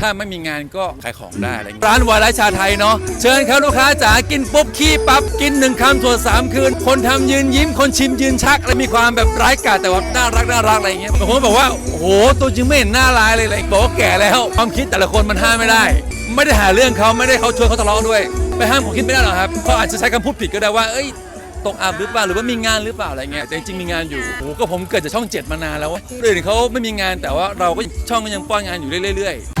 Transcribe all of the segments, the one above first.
ถ้าไม่มีงานก็ขายของได้อะไรเงี้ยร้านวารายชาไทยเนาะเชิญครับลูกค้าจ๋ากินปุ๊บขี้ปั๊บกินหนึ่งคำถั่วสามคืน คนทำยืนยิ้ม คนชิมยืนชักและมีความแบบร้ายกาจแต่ว่าน่ารักน่ารักอะไรเงี้ยบางคนบอกว่าโอ้โหตัวจริงไม่เห็นหน้าร้ายเลยอะไรบอกว่าแก่แล้ว ความคิดแต่ละคนมันห้ามไม่ได้ ไม่ได้หาเรื่องเขาไม่ได้เขาชวนเขาทะเลาะด้วยไปห้ามผมคิดไม่ได้หรอกครับเขาอาจจะใช้คำพูดผิดก็ได้ว่าเอ้ยตกอับหรือเปล่าหรือว่ามีงานหรือเปล่าอะไรเงี้ยแต่จริงๆมีงานอยู่โอ้โหก็ผมเกิดจากช่องเจ็ดมานานแล้วเรื่องเขาไม่มีงานแต่ว่าเราก็ช่องก็ยังป้อนงานอยู่เรื่อยๆ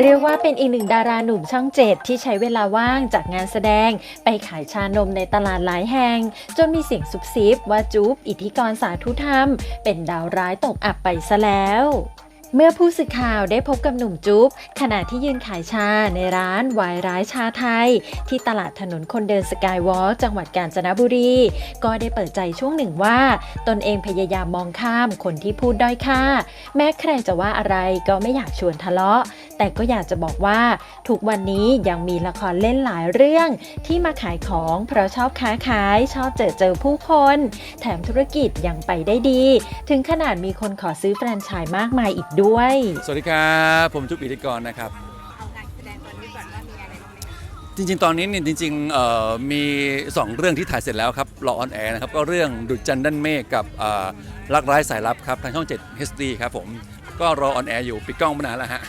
เรียกว่าเป็นอีกหนึ่งดาราหนุ่มช่องเจ็ดที่ใช้เวลาว่างจากงานแสดง ไปขายชานมในตลาดหลายแห่ง จนมีเสียงซุบซิบว่าจุ๊บอิทธิกรสาธุธรรม เป็นดาวร้ายตกอับไปซะแล้ว เมื่อผู้สื่อข่าวได้พบกับหนุ่มจุ๊บขณะที่ยืนขายชาในร้านวายร้ายชาไทย ที่ตลาดถนนคนเดินสกายวอล์กจังหวัดกาญจนบุรี ก็ได้เปิดใจช่วงหนึ่งว่า ตนเองพยายามมองข้ามคนที่พูดด้อยค่า แม้ใครจะว่าอะไรก็ไม่อยากชวนทะเลาะ แต่ก็อยากจะบอกว่า ทุกวันนี้ยังมีละครเล่นหลายเรื่อง ที่มาขายของเพราะชอบค้าขายชอบเจอเจอผู้คน แถมธุรกิจยังไปได้ดี ถึงขนาดมีคนขอซื้อแฟรนไชส์มากมายอีกด้วยสวัสดีครับ ผมจุ๊บอิทธิกรนะครับ เอางานแสดงตอนนี้ก่อนว่ามีอะไรบ้างไหมคะจริง ๆ ตอนนี้เนี่ยจริงๆเอ่อมี 2 เรื่องที่ถ่ายเสร็จแล้วครับรอออนแอร์นะครับ ก็เรื่องดุจจันทร์ด้านเมฆกับเอ่อรักร้ายสายลับครับ ทางช่อง 7 HD ครับผม ก็รอออนแอร์อยู่ปิดกล้องมานานแล้วฮะ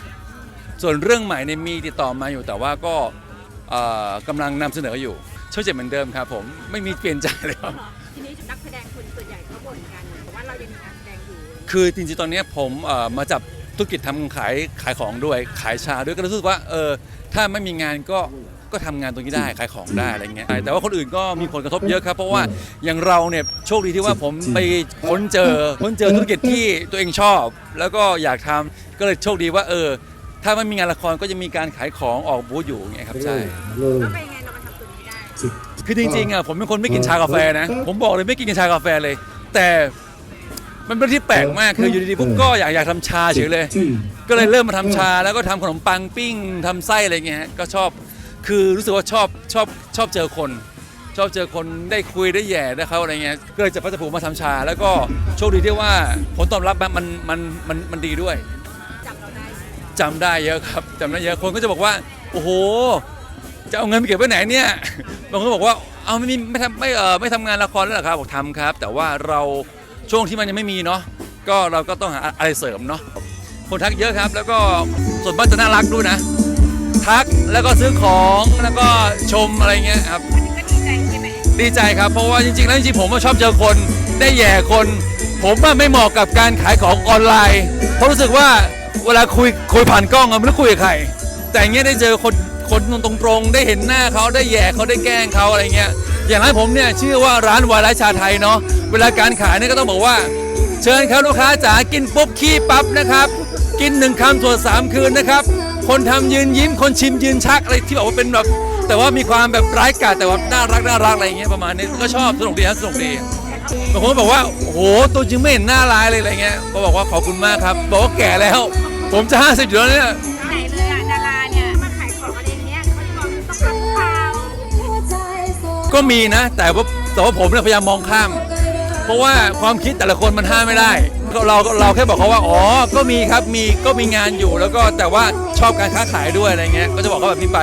ส่วนเรื่องใหม่เนี่ยมีติดต่อมาอยู่แต่ว่าก็เอ่อกำลังนำเสนออยู่ช่องเจ็ดเหมือนเดิมครับผมไม่มีเปลี่ยนใจเลยครับ ทีนี้นักแสดงคนส่วนใหญ่เขาบ่นกันเพราะว่าเรายังมีงานแสดงอยู่ คือจริงๆตอนเนี้ยผมเอ่อมาจับธุรกิจทำขายขายของด้วยขายชาด้วยก็รู้สึกว่าเออถ้าไม่มีงานก็ก็ทำงานตรงนี้ได้ขายของได้อะไรเงี้ยแต่ว่าคนอื่นก็มีผลกระทบเยอะครับ เพราะว่าอย่างเราเนี่ยโชคดีที่ว่าผมไปค้นเจอค้นเจอธุรกิจที่ตัวเองชอบ แล้วก็อยากทำก็เลยโชคดีว่าเออ ถ้าไม่มีงานละครก็จะมีการขายของออกบูธอยู่อย่างเงี้ยครับใช่แล้วเป็นยังไงเรามาทำตรงนี้ได้คือจริงๆอะผมเป็นคนไม่กินชากาแฟนะ ผมบอกเลยไม่กินชากาแฟเลย แต่ มันเป็นที่แปลกมากคืออยู่ดีๆผมก็อยากอยากทำชาเฉยเลย ก็เลยเริ่มมาทำชาแล้วก็ทำขนมปังปิ้งทำไส้อะไรเงี้ยฮะก็ชอบคือรู้สึกว่าชอบชอบชอบเจอคน ชอบเจอคนได้คุยได้แหย่ได้เขาอะไรเงี้ยก็เลยจะพัฒผูมาทำชา แล้วก็โชคดีที่ว่าผลตอบรับมันมันมันมันดีด้วยจำเราได้จำได้เยอะครับจำได้เยอะคนก็จะบอกว่า โอ้โห จะเอาเงินไปเก็บไว้ไหนเนี่ยบางคนก็บอกว่าเอาไม่มีไม่ทำไม่เออไม่ทำงานละครแล้วเหรอครับบอกทำครับ แต่ว่าเรา ช่วงที่มันยังไม่มีเนาะก็เราก็ต้องหาอะไรเสริมเนาะคนทักเยอะครับ แล้วก็ส่วนมากจะน่ารักด้วยนะ ทักแล้วก็ซื้อของแล้วก็ชมอะไรเงี้ยครับอันนี้ก็ดีใจใช่ไหมดีใจครับเพราะว่าจริงๆแล้วจริงๆผมก็ชอบเจอคนได้แหย่คน ผมว่าไม่เหมาะกับการขายของออนไลน์ เพราะรู้สึกว่าเวลาคุยคุยผ่านกล้องอะไม่รู้คุยกับใคร แต่อย่างเงี้ยได้เจอคนคนตรงๆได้เห็นหน้าเขาได้แหย่เขาได้แกล้งเขาอะไรเงี้ยอย่างร้านผมเนี่ยชื่อว่าร้านวายร้ายชาไทยเนาะ เวลาการขายเนี่ยก็ต้องบอกว่า เชิญครับลูกค้าจ๋ากินปุ๊บขี้ปั๊บนะครับ กินหนึ่งคำถั่วสามคืนนะครับ คนทำยืนยิ้มคนชิมยืนชักอะไรที่บอกว่าเป็นแบบแต่ว่ามีความแบบร้ายกาจแต่ว่าน่ารักน่ารักอะไรอย่างเงี้ยประมาณนี้ก็ชอบสนุกดีฮะสนุกดีบางคนก็บอกว่าโอ้โหตัวจริงไม่เห็นหน้าร้ายเลยอะไรเงี้ยก็บอกว่าขอบคุณมากครับ บอกว่าแก่แล้ว ผมจะห้าสิบอยู่แล้วเนี่ยไหนเลยอะดาราเนี่ยมาขายของอะไรเงี้ยเขาจะบอกต้องทำข่าวก็มีนะ แต่ว่าแต่ว่าผมเนี่ยพยายามมองข้าม เพราะว่าความคิดแต่ละคนมันห้ามไม่ได้ เราเราแค่บอกเขาว่า อ๋อ ก็มีครับ มี ก็มีงานอยู่ แล้วก็แต่ว่าชอบการค้าขายด้วยอะไรเงี้ย ก็จะบอกเขาแบบนี้ไป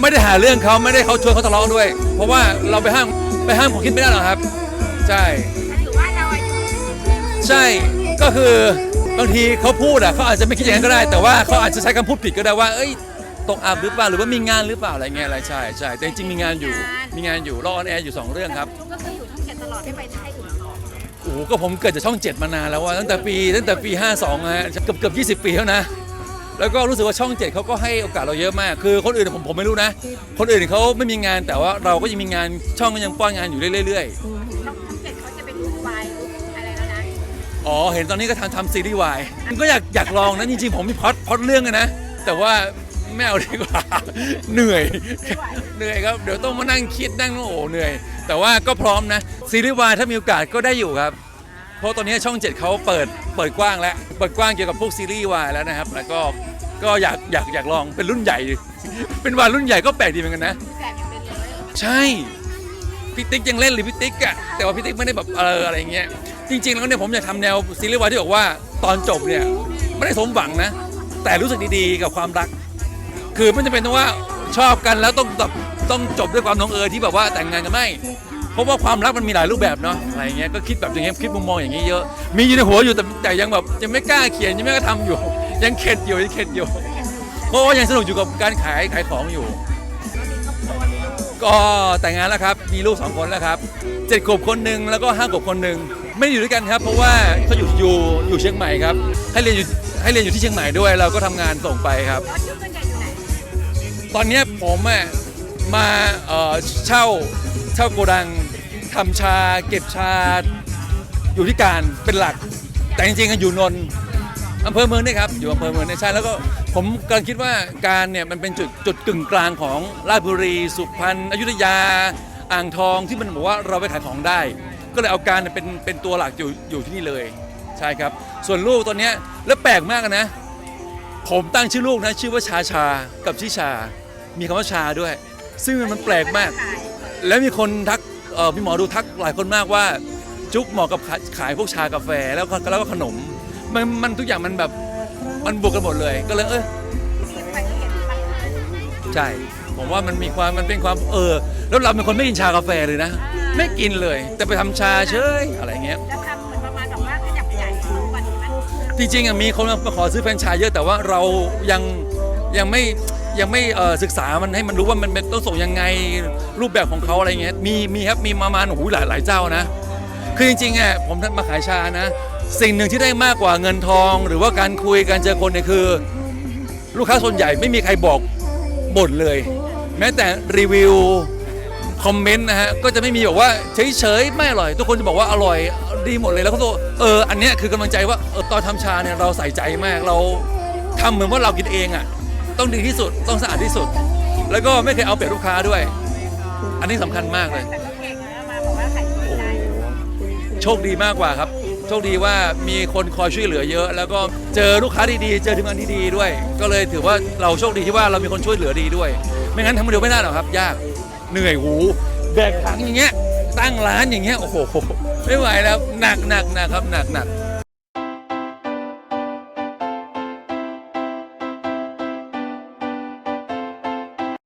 ไม่ได้หาเรื่องเขาไม่ได้เขาชวนเขาทะเลาะด้วย เพราะว่าเราไปห้ามไปห้ามผมคิดไม่ได้หรอกครับ ใช่ ถือว่าเราอายุใช่ ก็คือบางทีเขาพูดอะเขาอาจจะไม่คิดอย่างนั้นก็ได้ แต่ว่าเขาอาจจะใช้คำพูดผิดก็ได้ว่า เอ้ย ตกอับหรือเปล่า หรือว่ามีงานหรือเปล่าอะไรเงี้ยอะไร ใช่ใช่แต่จริงๆมีงานอยู่ มีงานอยู่รอออนแอร์อยู่สองเรื่องครับ ก็คืออยู่ทั้งเจ็ดตลอดไม่ไปไทยอื่น อกโอ้โหก็ผมเกิดจากช่องเจ็ดมานานแล้วว่าตั้งแต่ปีตั้งแต่ปี 52ฮะเกือบเกือบ20 ปีแล้วนะ แล้วก็รู้สึกว่าช่องเจ็ดเขาก็ให้โอกาสเราเยอะมาก คือคนอื่นผมผมไม่รู้นะ คนอื่นเขาไม่มีงานแต่ว่าเราก็ยังมีงานช่องก็ยังป้อนงานอยู่เรื่อยช่องช่องเจ็ดเขาจะเป็นลูกวายลูกอะไรแล้วนะๆอ๋อเห็นตอนนี้ก็ทำทำซีรีส์วายก็อยากอยากลองนะจริงๆผมมีพล็อดพล็อดเรื่องอะนะแต่ว่า ไม่เอาดีกว่า เหนื่อย เหนื่อยครับ เดี๋ยวต้องมานั่งคิดนั่งโอ้โหเหนื่อย แต่ว่าก็พร้อมนะ ซีรีส์วายถ้ามีโอกาสก็ได้อยู่ครับ เพราะตอนนี้ช่องเจ็ดเขาเปิดเปิดกว้างแล้ว เปิดกว้างเกี่ยวกับพวกซีรีส์วายแล้วนะครับ แล้วก็ก็อยากอยากอยากลองเป็นรุ่นใหญ่ เป็นวายรุ่นใหญ่ก็แปลกดีเหมือนกันนะ แสบยังเป็นเลยใช่พี่ติ๊กยังเล่นหรือพี่ติ๊กอะแต่ว่าพี่ติ๊กไม่ได้แบบเอออะไรเงี้ยจริง ๆ แล้วเนี่ยผมอยากทำแนวซีรีส์วายที่บอกว่าตอนจบเนี่ยไม่ได้สมหวังนะ แต่รู้สึกดีๆกับความรัก คือไม่จำเป็นต้องว่าชอบกันแล้วต้องแบบต้องจบด้วยความลงเอยที่แบบว่าแต่งงานกันไม่เพราะว่าความรักมันมีหลายรูปแบบเนาะอะไรเงี้ยก็คิดแบบอย่างเงี้ยคิดมุมมองอย่างนี้เยอะ มีอยู่ในหัวอยู่แต่แต่ยังแบบยังไม่กล้าเขียนยังไม่กล้าทำอยู่ ยังเข็ดอยู่ยังเข็ดอยู่เพราะว่ายังสนุกอยู่กับการขายขายของอยู่ ก็แต่งงานแล้วครับมีลูกสองคนแล้วครับเจ็ดขวบคนหนึ่งแล้วก็ห้าขวบคนหนึ่งไม่อยู่ด้วยกันครับ เพราะว่าเขาอยู่อยู่อยู่เชียงใหม่ครับให้เรียนอยู่ให้เรียนอยู่ที่เชียงใหม่ด้วย เราก็ทำงานส่งไปครับ ตอนนี้ผมอะมาเช่าเช่าโกดังทำชาเก็บชาอยู่ที่การเป็นหลัก แต่จริงๆอะอยู่นนท์อำเภอเมืองนี่ครับอยู่อำเภอเมืองเนี่ยใช่แล้วก็ผมกำลังคิดว่าการเนี่ยมันเป็นจุดจุดกึ่งกลางของราชบุรี สุพรรณอยุธยา อ่างทองที่มันบอกว่าเราไปขายของได้ ก็เลยเอาการเป็นเป็นตัวหลักอยู่อยู่ที่นี่เลย ใช่ครับ ส่วนลูกตอนนี้แล้วแปลกมากนะ ผมตั้งชื่อลูกนะชื่อว่าชาชากับชิชา มีคำว่าชาด้วย ซึ่งมันแปลกมาก แล้วมีคนทักเอ่อมีหมอดูทักหลายคนมากว่า จุ๊บเหมาะกับขายขายพวกชากาแฟแล้วก็แล้วก็ขนม มันมันทุกอย่างมันแบบมันบวกกันหมดเลยก็เลยเออใช่ ผมว่ามันมีความมันเป็นความเออ แล้วเราเป็นคนไม่กินชากาแฟเลยนะ ไม่กินเลย แต่ไปทำชาเฉยอะไรเงี้ย แล้วทำ จริงๆอะมีคนมาขอซื้อแฟรนไชส์เยอะแต่ว่าเรายังยังไม่ยังไม่ศึกษามันให้มันรู้ว่ามันเป็นต้องส่งยังไงรูปแบบของเขาอะไรเงี้ยมีมีครับมีประมาณโอ้โหหลายหลายเจ้านะ คือจริงๆอะผมมาขายชานะ สิ่งหนึ่งที่ได้มากกว่าเงินทอง หรือว่าการคุยการเจอคนเนี่ยคือ ลูกค้าส่วนใหญ่ไม่มีใครบอกบ่นเลย แม้แต่รีวิว คอมเมนต์นะฮะก็จะไม่มีบอกว่าเฉยๆไม่อร่อย ทุกคนจะบอกว่าอร่อยดีหมดเลยแล้วก็ตัวเอออันเนี้ยคือกำลังใจว่าเออตอนทำชาเนี่ยเราใส่ใจมากเราทำเหมือนว่าเรากินเองอะต้องดีที่สุดต้องสะอาดที่สุด แล้วก็ไม่เคยเอาเปรียบลูกค้าด้วย อันนี้สำคัญมากเลย แต่ก็เก่งนะมาบอกว่าขายของได้ โชคดีมากกว่าครับ โชคดีว่ามีคนคอยช่วยเหลือเยอะ แล้วก็เจอลูกค้าดีๆ เจอทีมงานที่ดีด้วย ก็เลยถือว่าเราโชคดีที่ว่าเรามีคนช่วยเหลือดีด้วย ไม่งั้นทำคนเดียวไม่ได้หรอกครับ ยาก เหนื่อยหูแบกถังอย่างเงี้ยตั้งร้านอย่างเงี้ยโอ้โหไม่ไหวแล้วหนักหนักหนักครับหนักหนัก